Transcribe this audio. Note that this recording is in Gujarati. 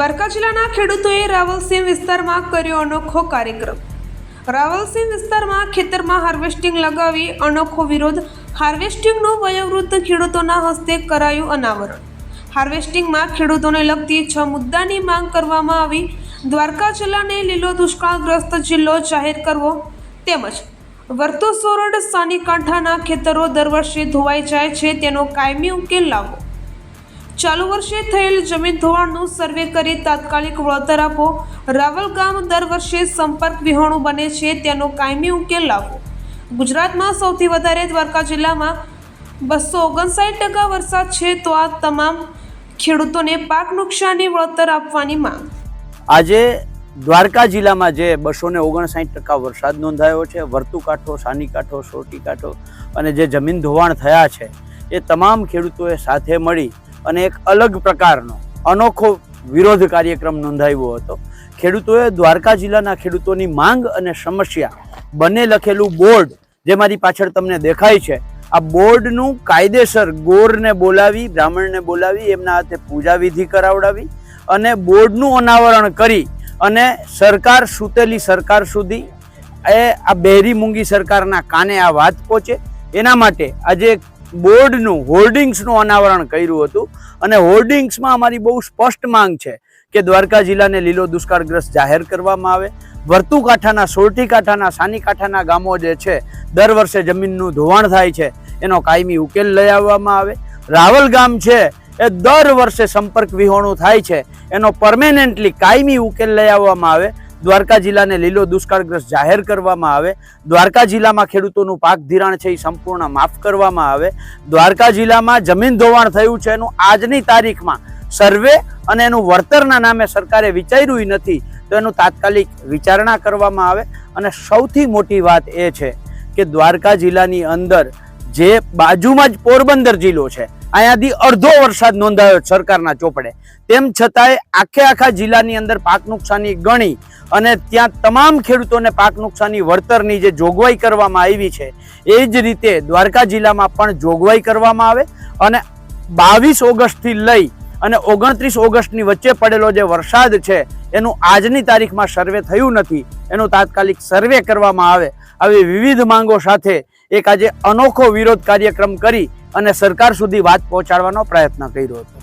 દ્વારકા જિલ્લાના ખેડૂતોએ રાવલસીમ વિસ્તારમાં કર્યો અનોખો કાર્યક્રમ. રાવલસીમ વિસ્તારમાં ખેતરમાં હાર્વેસ્ટિંગ લગાવી અનોખો વિરોધ, હાર્વેસ્ટિંગનું વયોવૃદ્ધ ખેડૂતોના હસ્તે કરાયું અનાવરણ. હાર્વેસ્ટિંગમાં ખેડૂતોને લગતી છ મુદ્દાની માંગ કરવામાં આવી. દ્વારકા જિલ્લાને લીલો દુષ્કાળગ્રસ્ત જિલ્લો જાહેર કરવો તેમજ વર્તો સોરડ સાની ખેતરો દર વર્ષે ધોવાઈ જાય છે તેનો કાયમી ઉકેલ લાવવો. ચાલુ વર્ષે થયેલ જમીન ધોવાણનું સર્વે કરી તાત્કાલિક વળતર આપો. રાવલ ગામ દર વર્ષે સંપર્ક વિહોણું બને છે, તેનો કાયમી ઉકેલ લાવો. ગુજરાતમાં સૌથી વધારે દ્વારકા જિલ્લામાં બસો ઓગણસાઠ ટકા વરસાદ છે, તો આ તમામ ખેડૂતોને પાક નુકસાની વળતર આપવાની માંગ. આજે દ્વારકા જિલ્લામાં જે બસો ને ઓગણસાઠ ટકા વરસાદ નોંધાયો છે વર્તુ કાંઠો, સાની કાંઠો, સોટી કાંઠો અને જે જમીન ધોવાણ થયા છે, એ તમામ ખેડૂતોએ સાથે મળી અને એક અલગ પ્રકારનો, અનોખો વિરોધ કાર્યક્રમ નોંધાવ્યો હતો. ખેડૂતોએ દ્વારકા જિલ્લાના ખેડૂતોની માંગ અને સમસ્યા બંને લખેલું બોર્ડ જે મારી પાછળ તમને દેખાય છે. આ બોર્ડનું કાયદેસર ગોરને બોલાવી, બ્રાહ્મણને બોલાવી, એમના હાથે પૂજા વિધિ કરાવડાવી અને બોર્ડનું અનાવરણ કરી અને સરકાર સૂતેલી સરકાર સુધી એ આ બહેરી મૂંગી સરકારના કાને આ વાત પહોંચે. એના માટે આજે બોર્ડનું, હોર્ડિંગ્સનું અનાવરણ કર્યું હતું. અને હોર્ડિંગ્સમાં અમારી બહુ સ્પષ્ટ માંગ છે કે દ્વારકા જિલ્લાને લીલો દુષ્કાળગ્રસ્ત જાહેર કરવામાં આવે. વર્તુ કાંઠાના સોરઠી કાંઠાના સાની ગામો જે છે, દર વર્ષે જમીનનું ધોવાણ થાય છે. એનો કાયમી ઉકેલ લઈ આવવામાં આવે. રાવલ ગામ છે, એ દર વર્ષે સંપર્ક વિહોણું થાય છે. એનો પરમેનન્ટલી કાયમી ઉકેલ લઈ આવવામાં આવે. દ્વારકા જિલ્લાને લીલો દુષ્કાળગ્રસ્ત જાહેર કરવામાં આવે. દ્વારકા જિલ્લામાં ખેડૂતોનું પાક ધિરાણ છે એ સંપૂર્ણ માફ કરવામાં આવે. દ્વારકા જિલ્લામાં જમીન ધોવાણ થયું છે એનું આજની તારીખમાં સર્વે અને એનું વળતરના નામે સરકારે વિચાર્યું નથી તો એનું તાત્કાલિક વિચારણા કરવામાં આવે. અને સૌથી મોટી વાત એ છે કે દ્વારકા જિલ્લાની અંદર જે બાજુમાં જ પોરબંદર જિલ્લો છે અહીંયાથી અડધો વરસાદ નોંધાયો સરકારના ચોપડે. તેમ છતાંય આખે આખા જિલ્લાની અંદર પાક નુકસાની ગણી અને ત્યાં તમામ ખેડૂતોને પાક નુકસાની વળતરની જે જોગવાઈ કરવામાં આવી છે, એ જ રીતે દ્વારકા જિલ્લામાં પણ જોગવાઈ કરવામાં આવે અને બાવીસ ઓગસ્ટથી લઈ અને ઓગણત્રીસ ઓગસ્ટની વચ્ચે પડેલો જે વરસાદ છે, એનું આજની તારીખમાં સર્વે થયું નથી, એનું તાત્કાલિક સર્વે કરવામાં આવે, આવી વિવિધ માંગો સાથે એક આજે અનોખો વિરોધ કાર્યક્રમ કરી અને સરકાર સુધી વાત પહોંચાડવાનો પ્રયત્ન કર્યો હતો.